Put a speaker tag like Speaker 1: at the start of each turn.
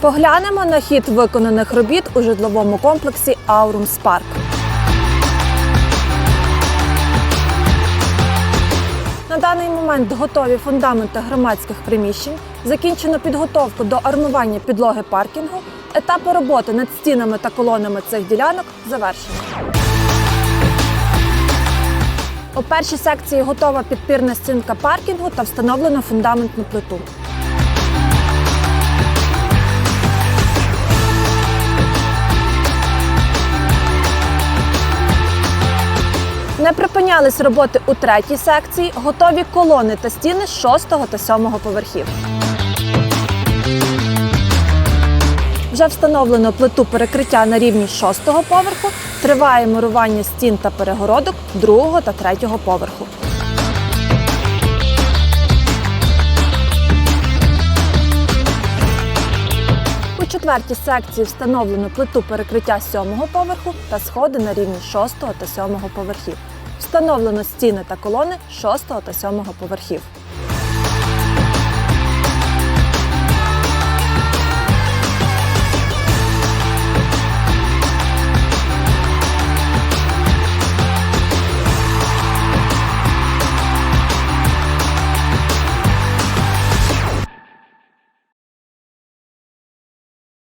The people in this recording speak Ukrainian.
Speaker 1: Поглянемо на хід виконаних робіт у житловому комплексі Аурум Спарк. На даний момент готові фундаменти громадських приміщень, закінчено підготовку до армування підлоги паркінгу. Етапи роботи над стінами та колонами цих ділянок завершено. У першій секції готова підпірна стінка паркінгу та встановлено фундаментну плиту. Не припинялись роботи у третій секції, готові колони та стіни з шостого та сьомого поверхів. Вже встановлено плиту перекриття на рівні шостого поверху. Триває мурування стін та перегородок другого та третього поверху. У четвертій секції встановлено плиту перекриття сьомого поверху та сходи на рівні шостого та сьомого поверхів. Встановлено стіни та колони шостого та сьомого поверхів.